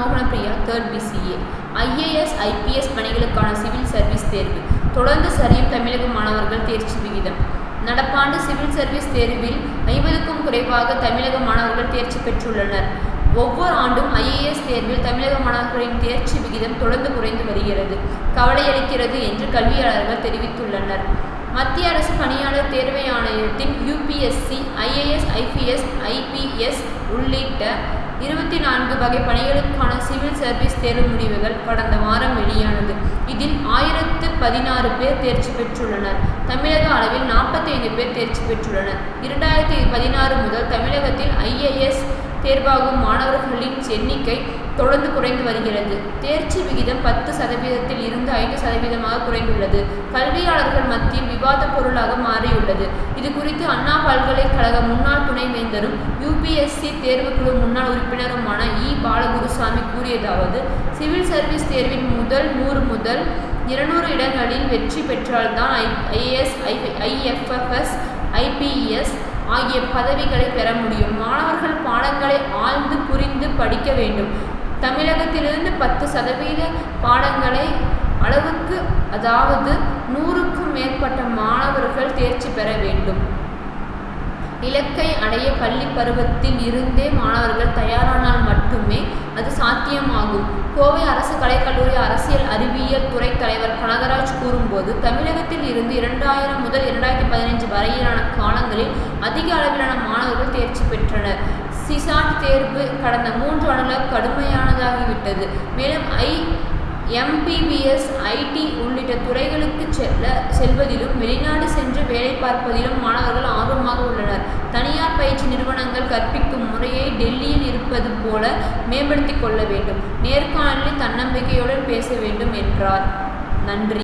Mohanapriya third BCA IAS IPS பணிகளுக்கான civil service தேர்வு. தொடர்ந்து சரியும் தமிழக மாணவர்கள் தேர்ச்சி விகிதம். நடப்பாண்டு சிவில் சர்வீஸ் தேர்வில் ஐம்பதுக்கும் குறைவாக தமிழக மாணவர்கள் தேர்ச்சி பெற்றுள்ளனர். ஒவ்வொரு ஆண்டும் ஐஏஎஸ் தேர்வில் தமிழக மாணவர்களின் தேர்ச்சி விகிதம் தொடர்ந்து குறைந்து வருகிறது. கவலையளிக்கிறது என்று கல்வியாளர்கள் தெரிவித்துள்ளனர். மத்திய அரசு பணியாளர் தேர்வை ஆணையத்தின் யூபிஎஸ்சி ஐஏஎஸ் ஐபிஎஸ் ஐபிஎஸ் உள்ளிட்ட இருபத்தி நான்கு வகை பணிகளுக்கான சிவில் சர்வீஸ் தேர்வு முடிவுகள் கடந்த வாரம் வெளியானது. இதில் ஆயிரத்து பதினாறு பேர் தேர்ச்சி பெற்றுள்ளனர். தமிழக அளவில் நாற்பத்தைந்து பேர் தேர்ச்சி பெற்றுள்ளனர். இரண்டாயிரத்தி பதினாறு முதல் தமிழகத்தில் ஐஏஎஸ் தேர்வாகும் மாணவர்களின் எண்ணிக்கை தொடர்ந்து குறைந்து வருகிறது. தேர்ச்சி விகிதம் பத்து சதவீதத்தில் இருந்து ஐந்து சதவீதமாக குறைந்துள்ளது. கல்வியாளர்கள் மத்தியில் விவாத பொருளாக மாறியுள்ளது. இது குறித்து அண்ணா பல்கலைக்கழக முன்னாள் துணைவேந்தரும் யூபிஎஸ்சி தேர்வுக்குழு முன்னாள் உறுப்பினருமான இ. பாலகுருசாமி கூறியதாவது சிவில் சர்வீஸ் தேர்வின் முதல் நூறு முதல் இருநூறு இடங்களில் வெற்றி பெற்றால்தான் ஐ. ஐஏஎஸ் ஐ. ஐஎஃப்எஃப்எஸ் ஐபிஎஸ் ஆகிய பதவிகளை பெற முடியும். மாணவர்கள் பாடங்களை ஆழ்ந்து புரிந்து படிக்க வேண்டும். தமிழகத்திலிருந்து பத்து சதவீத பாடங்களை அளவுக்கு அதாவது நூறுக்கும் மேற்பட்ட மாணவர்கள் தேர்ச்சி பெற வேண்டும். இலக்கை அடைய பள்ளி பருவத்தில் இருந்தே மாணவர்கள் தயாரானால் மட்டுமே அது சாத்தியமாகும். கோவை அரசு கலைக்கல்லூரி அரசியல் அறிவியல் துறை தலைவர் கனகராஜ் கூறும்போது தமிழகத்தில் இருந்து இரண்டாயிரம் முதல் இரண்டாயிரத்தி பதினெட்டு பாடங்களில் அதிக அளவிலான மாணவர்கள் தேர்ச்சி பெற்றனர். சிசாட் தேர்வு கடந்த மூன்று ஆண்டுகளாக கடுமையானதாகிவிட்டது. மேலும் ஐ எம்பிபிஎஸ் ஐடி உள்ளிட்ட துறைகளுக்கு செல்ல செல்வதிலும் வெளிநாடு சென்று வேலை பார்ப்பதிலும் மாணவர்கள் ஆர்வமாக உள்ளனர். தனியார் பயிற்சி நிறுவனங்கள் கற்பிக்கும் முறையை டெல்லியில் இருப்பது போல மேம்படுத்திக் கொள்ள வேண்டும். நேர்காணலில் தன்னம்பிக்கையுடன் பேச வேண்டும் என்றார். நன்றி.